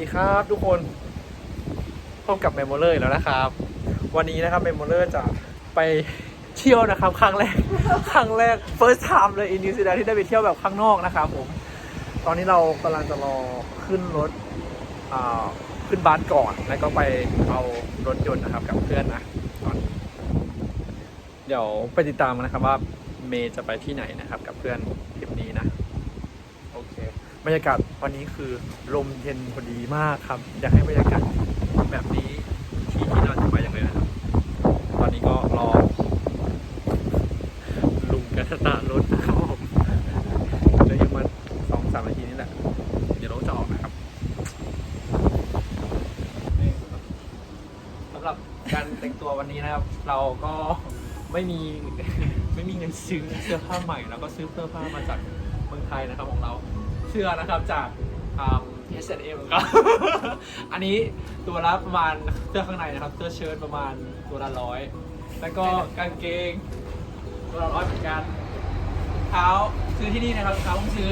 ดีครับทุกคนพบกับเมมโมเลอร์แล้วนะครับ วันนี้นะครับเมมโมเลอร์จะไปเที่ยวนะครับครั้งแรกครั้งแรก first time เลย in New Zealand ที่ได้ไปเที่ยวแบบข้างนอกนะครับผม ตอนนี้เรากำลังจะรอขึ้นรถขึ้นบัสก่อน แล้วก็ไปเอารถยนต์นะครับกับเพื่อนนะตอนเดี๋ยวไปติดตามกันนะครับว่าเมย์จะไปที่ไหนนะครับ กับเพื่อนทริปนี้นะ บรรยากาศวันนี้คือลมเย็นพอดีมากครับ อยากให้บรรยากาศแบบนี้ที่ที่เราจะไปยังไงนะครับ ตอนนี้ก็รอ ลุงกันสตารถครับผมเหลืออยู่มาสองสามนาทีนี่แหละ เดี๋ยวรถจะออกนะครับสำหรับการแต่งตัววันนี้นะครับ เราก็ไม่มีไม่มีเงินซื้อเสื้อผ้าใหม่ แล้วก็ซื้อเสื้อผ้ามาจากเมืองไทยนะครับของเรา เสื้อนะครับจาก H&M ครับ อันนี้ตัวละประมาณเสื้อข้างในนะครับ เสื้อเชิ้ตประมาณตัวละร้อย แล้วก็กางเกงตัวละร้อยเหมือนกันเท้าซื้อที่นี่นะครับเท้าต้องซื้อ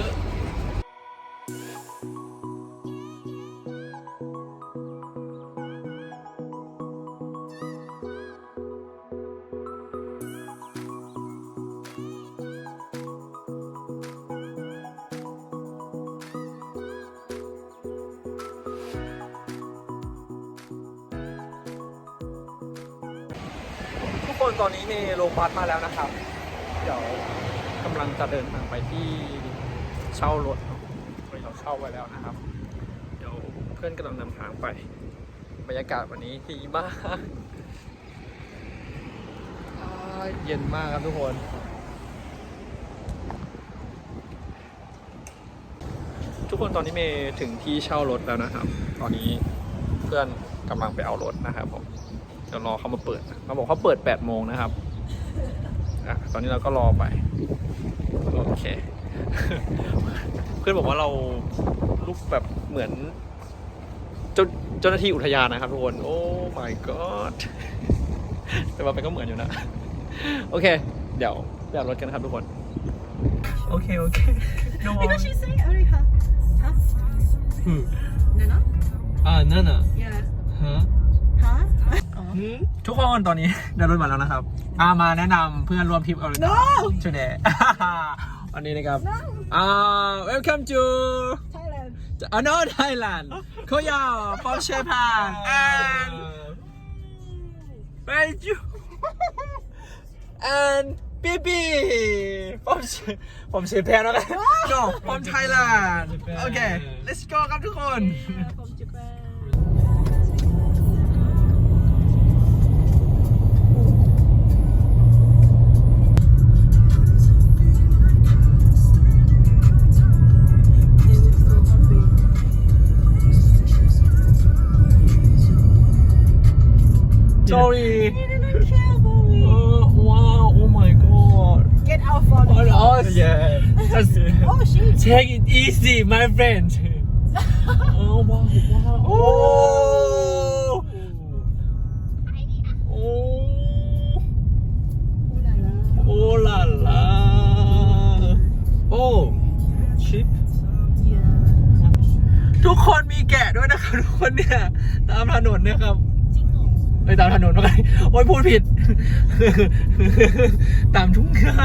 คนตอนนี้เมย์โรงพยาบาลมาแล้วนะครับ เดี๋ยวกำลังจะเดินทางไปที่เช่ารถเนอะเราเช่าไว้แล้วนะครับ เดี๋ยวเพื่อนกำลังนำทางไป บรรยากาศวันนี้ดีมากเย็นมากครับทุกคน ทุกคนตอนนี้เมย์ถึงที่เช่ารถแล้วนะครับ ตอนนี้เพื่อนกำลังไปเอารถนะครับผม เดี๋ยวรอเขามาเปิดนะเขาบอกเขาเปิด8โมงนะครับอะตอนนี้เราก็รอไปโอเค เพื่อนบอกว่าเราลุกแบบเหมือนเจ้าเจ้าหน้าที่อุทยานนะครับทุกคน โอ้ my god แต่ว่าไปก็เหมือนอยู่นะ โอเค เดี๋ยวไปเอารถกันนะครับทุกคน โอเค โอเค no What did she say? Only her. Huh? Who? Nana? Ah, Nana. Yeah. Huh? Huh? Oh. Hmm? ทุกคนตอนนี้ได้รถมาแล้วนะครับอามาแนะนำเพื่อนร่วมทริปเอาเลย No! ชุดเด วันนี้นะครับอ่า welcome to Thailand. uh, no Thailand Korea from Japan and Belgium and Bibi from Ja- from Japan แล้วกัน no from Thailand Japan. okay let's go ครับทุกคน Yeah, from Japan. Sorry They didn't care about me. oh wow oh my god Get out from on me. us yeah just Oh shit. take it easy my friend oh wow wow oh oh Ooh la la. Oh la la โอ้ชิป Yeah. ทุกคนมีแกะด้วยนะครับทุกคนเนี่ย ตามถนนเนี่ยครับ ไปตามถนนว่าไงโอ้ยพูดผิด ตามทุ่งหญ้า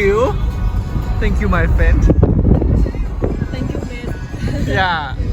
you. Thank you my friend. Thank you, man. อ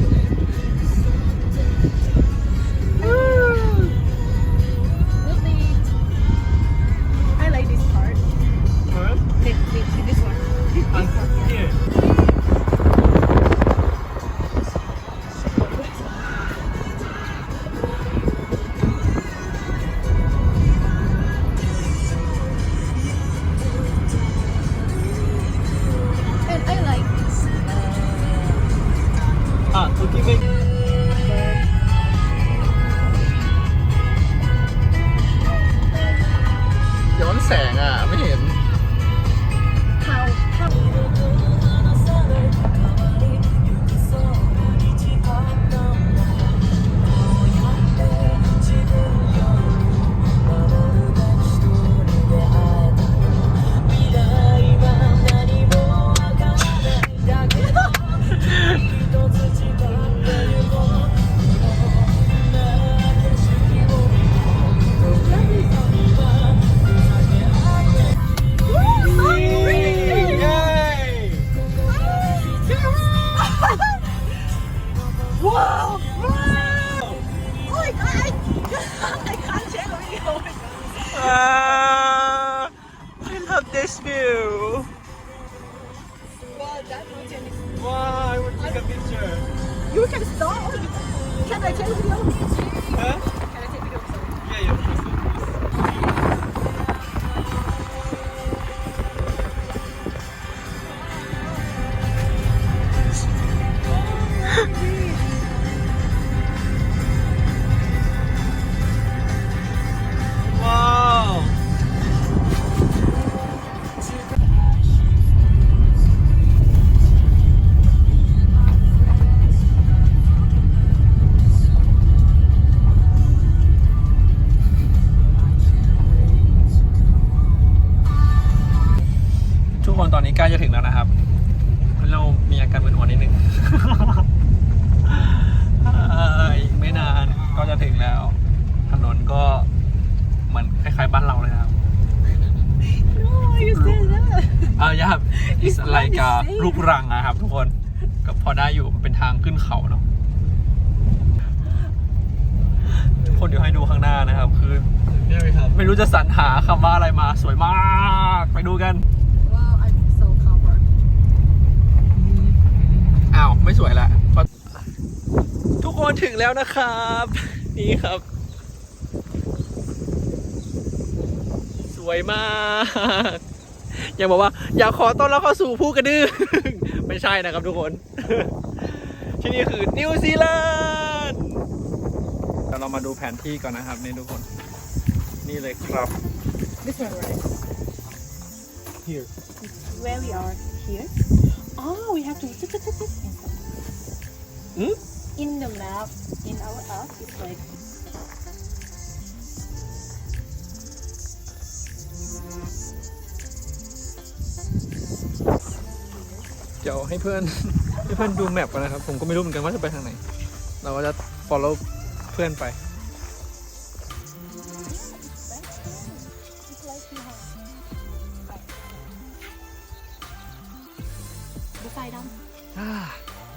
Vai te นตอนนี้ใกล้จะถึงแล้วนะครับ เรามีอาการมึนหัวนิดนึงเอ่ออีกไม่นานก็จะถึงแล้ว ถนนก็เหมือนคล้ายๆบ้านเราเลยนะครับ No you said that เออ yeah it's It's not like the a same. ลูกรังนะครับ ทุกคนก็พอได้อยู่มันเป็นทางขึ้นเขาเนาะทุกคนเดี๋ยวให้ดูข้างหน้านะครับ คือ Very happy. ไม่รู้จะสรรหาคำว่าอะไรมา สวยมาก ไปดูกัน Wow I'm so covered อ้าว ไม่สวยละเพราะทุกคน ถึงแล้วนะครับ นี่ครับ สวยมากอยากบอกว่า อยากขอต้อนรับเข้าสู่ผู้กระดื้อไม่ใช่นะครับทุกคน ที่นี่คือนิวซีแลนด์เดี๋ยวเรามาดูแผนที่ก่อนนะครับนี่ทุกคน นี่เลยครับ This one right Here. Where we are here Oh we have to Hmm? In the map in our house is like เดี๋ยวให้เพื่อน ให้เพื่อนดูแมปกันนะครับ ผมก็ไม่รู้เหมือนกันว่าจะไปทางไหน เราก็จะ follow เพื่อนไป